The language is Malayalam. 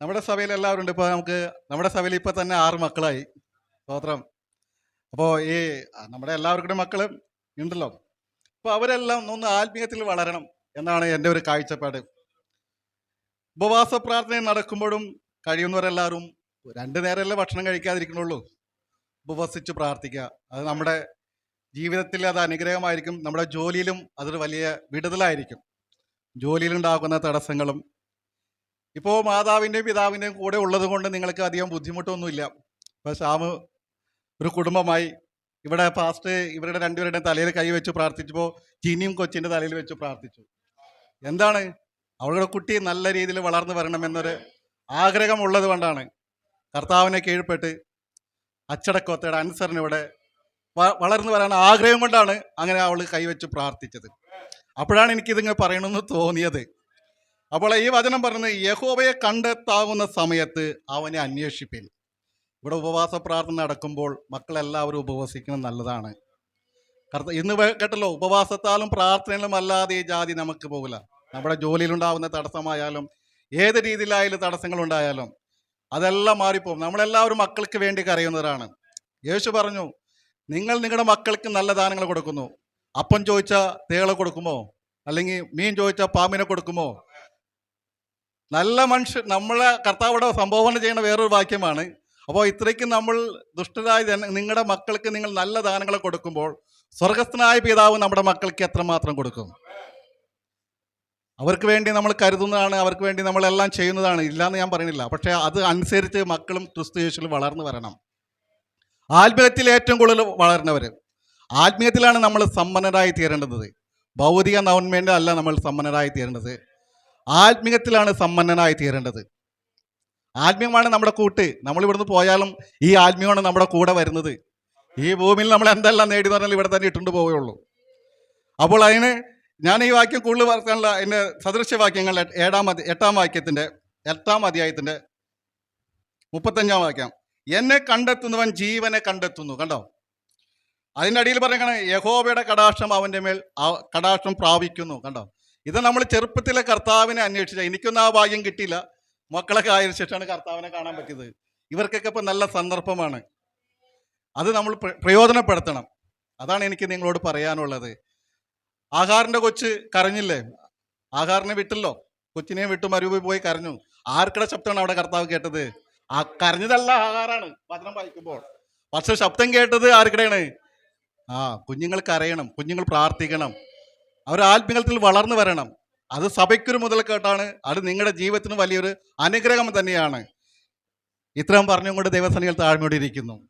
നമ്മുടെ സഭയിൽ എല്ലാവരും ഉണ്ട് ഇപ്പോൾ നമുക്ക് നമ്മുടെ സഭയിൽ ഇപ്പോൾ തന്നെ ആറ് മക്കളായി. സ്തോത്രം അപ്പോൾ ഈ നമ്മുടെ എല്ലാവർക്കും മക്കളും ഉണ്ടല്ലോ. അപ്പോൾ അവരെല്ലാം ഒന്ന് ആത്മീയത്തിൽ വളരണം എന്നാണ് എന്റെ ഒരു കാഴ്ചപ്പാട്. ഉപവാസ പ്രാർത്ഥന നടക്കുമ്പോഴും കഴിയുന്നവരെല്ലാവരും രണ്ട് നേരമല്ലേ ഭക്ഷണം കഴിക്കാതിരിക്കണുള്ളൂ ഉപവസിച്ച് പ്രാർത്ഥിക്കുക. അത് നമ്മുടെ ജീവിതത്തിൽ അത് അനുഗ്രഹമായിരിക്കും. നമ്മുടെ ജോലിയിലും അതൊരു വലിയ വിടുതലായിരിക്കും. ജോലിയിലുണ്ടാകുന്ന തടസ്സങ്ങളും ഇപ്പോൾ മാതാവിന്റെയും പിതാവിന്റെയും കൂടെ ഉള്ളത് കൊണ്ട് നിങ്ങൾക്ക് അധികം ബുദ്ധിമുട്ടൊന്നുമില്ല. ഇപ്പോൾ ശ്യാമ് ഒരു കുടുംബമായി ഇവിടെ പാസ്റ്റ് ഇവരുടെ രണ്ടുപേരുടെയും തലയിൽ കൈ വെച്ച് പ്രാർത്ഥിച്ചപ്പോൾ ജിനിയും കൊച്ചിന്റെ തലയിൽ വെച്ച് പ്രാർത്ഥിച്ചു. എന്താണ്? അവളുടെ കുട്ടി നല്ല രീതിയിൽ വളർന്നു വരണമെന്നൊരു ആഗ്രഹം ഉള്ളത് കൊണ്ടാണ്. കർത്താവിനെ കീഴ്പ്പെട്ട് അച്ചടക്കോത്തയുടെ ഇവിടെ വളർന്നു വരാൻ ആഗ്രഹം കൊണ്ടാണ് അങ്ങനെ അവൾ കൈവച്ച് പ്രാർത്ഥിച്ചത്. അപ്പോഴാണ് എനിക്കിതിങ്ങനെ പറയണമെന്ന് തോന്നിയത്. അപ്പോൾ ഈ വചനം പറയുന്നത് യഹോവയെ കണ്ടെത്താവുന്ന സമയത്ത് അവനെ അന്വേഷിപ്പിൻ. ഇവിടെ ഉപവാസ പ്രാർത്ഥന നടക്കുമ്പോൾ മക്കളെല്ലാവരും ഉപവസിക്കുന്നത് നല്ലതാണ്. കർത്ത ഇന്ന് കേട്ടല്ലോ ഉപവാസത്താലും പ്രാർത്ഥനയിലും അല്ലാതെ ഈ ജാതി നമുക്ക് പോകില്ല. നമ്മുടെ ജോലിയിലുണ്ടാകുന്ന തടസ്സമായാലും ഏത് രീതിയിലായാലും തടസ്സങ്ങളുണ്ടായാലും അതെല്ലാം മാറിപ്പോകും. നമ്മളെല്ലാവരും മക്കൾക്ക് വേണ്ടി കരയുന്നവരാണ്. യേശു പറഞ്ഞു നിങ്ങൾ നിങ്ങളുടെ മക്കൾക്ക് നല്ല ദാനങ്ങൾ കൊടുക്കുന്നു. അപ്പം ചോദിച്ചാൽ തേളെ കൊടുക്കുമോ? അല്ലെങ്കിൽ മീൻ ചോദിച്ചാൽ പാമ്പിനെ കൊടുക്കുമോ? നല്ല മനുഷ്യൻ നമ്മളെ കർത്താവിടെ സംഭാവന ചെയ്യുന്ന വേറൊരു വാക്യമാണ്. അപ്പോൾ ഇത്രയ്ക്ക് നമ്മൾ ദുഷ്ടരായ നിങ്ങളുടെ മക്കൾക്ക് നിങ്ങൾ നല്ല ദാനങ്ങൾ കൊടുക്കുമ്പോൾ സ്വർഗസ്ഥനായ പിതാവ് നമ്മുടെ മക്കൾക്ക് എത്രമാത്രം കൊടുക്കും? അവർക്ക് വേണ്ടി നമ്മൾ കരുതുന്നതാണ് അവർക്ക് വേണ്ടി നമ്മളെല്ലാം ചെയ്യുന്നതാണ്. ഇല്ലയെന്ന് ഞാൻ പറയുന്നില്ല. പക്ഷേ അത് അനുസരിച്ച് മക്കളും ക്രിസ്തു യേശുവിൽ വളർന്നു വരണം. ആത്മീയത്തിൽ ഏറ്റവും കൂടുതൽ വളരുന്നവർ ആത്മീയത്തിലാണ് നമ്മൾ സമ്പന്നരായി തീരേണ്ടത്. ഭൗതിക നവന്മേന്റെ അല്ല നമ്മൾ സമ്പന്നരായി തീരേണ്ടത്. ആത്മീയത്തിലാണ് സമ്പന്നനായി തീരേണ്ടത്. ആത്മീയമാണ് നമ്മുടെ കൂട്ട്. നമ്മൾ ഇവിടുന്ന് പോയാലും ഈ ആത്മീയമാണ് നമ്മുടെ കൂടെ വരുന്നത്. ഈ ഭൂമിയിൽ നമ്മൾ എന്തെല്ലാം നേടി പറഞ്ഞാൽ ഇവിടെ തന്നെ ഇട്ടുണ്ട് പോവുകയുള്ളൂ. അപ്പോൾ അതിന് ഞാൻ ഈ വാക്യം കൂടുതൽ പറയാനുള്ള എന്റെ സദൃശ്യവാക്യങ്ങൾ ഏഴാം എട്ടാം വാക്യത്തിന്റെ എട്ടാം അധ്യായത്തിന്റെ മുപ്പത്തഞ്ചാം വാക്യം. എന്നെ കണ്ടെത്തുന്നവൻ ജീവനെ കണ്ടെത്തുന്നു. കണ്ടോ? അതിന്റെ അടിയിൽ പറയുകയാണ് യഹോബയുടെ കടാക്ഷം അവന്റെ മേൽ കടാക്ഷം പ്രാപിക്കുന്നു. കണ്ടോ? ഇത് നമ്മൾ ചെറുപ്പത്തിലെ കർത്താവിനെ അന്വേഷിച്ച. എനിക്കൊന്നും ആ ഭാഗ്യം കിട്ടിയില്ല. മക്കളൊക്കെ ആയതിനു ശേഷമാണ് കർത്താവിനെ കാണാൻ പറ്റിയത്. ഇവർക്കൊക്കെ ഇപ്പം നല്ല സന്ദർഭമാണ്. അത് നമ്മൾ പ്രയോജനപ്പെടുത്തണം. അതാണ് എനിക്ക് നിങ്ങളോട് പറയാനുള്ളത്. ആഹാറിന്റെ കൊച്ച് കരഞ്ഞില്ലേ? ആഹാറിനെ വിട്ടല്ലോ. കൊച്ചിനെയും വിട്ടു മരുഭൂമി പോയി കരഞ്ഞു. ആർക്കടെ ശബ്ദമാണ് അവിടെ കർത്താവ് കേട്ടത്? ആ കരഞ്ഞതല്ല ആഹാറാണ് വചനം വായിക്കുമ്പോൾ. പക്ഷെ ശബ്ദം കേട്ടത് ആർക്കിടെയാണ്? ആ കുഞ്ഞുങ്ങൾ കരയണം. കുഞ്ഞുങ്ങൾ പ്രാർത്ഥിക്കണം. അവർ ആത്മീയത്തിൽ വളർന്നു വരണം. അത് സഭയ്ക്കൊരു മുതൽക്കേട്ടാണ്. അത് നിങ്ങളുടെ ജീവിതത്തിന് വലിയൊരു അനുഗ്രഹം തന്നെയാണ്. ഇത്രയും പറഞ്ഞുകൊണ്ട് ദൈവസനികൾ താഴ്മയോടെ ഇരിക്കുന്നു.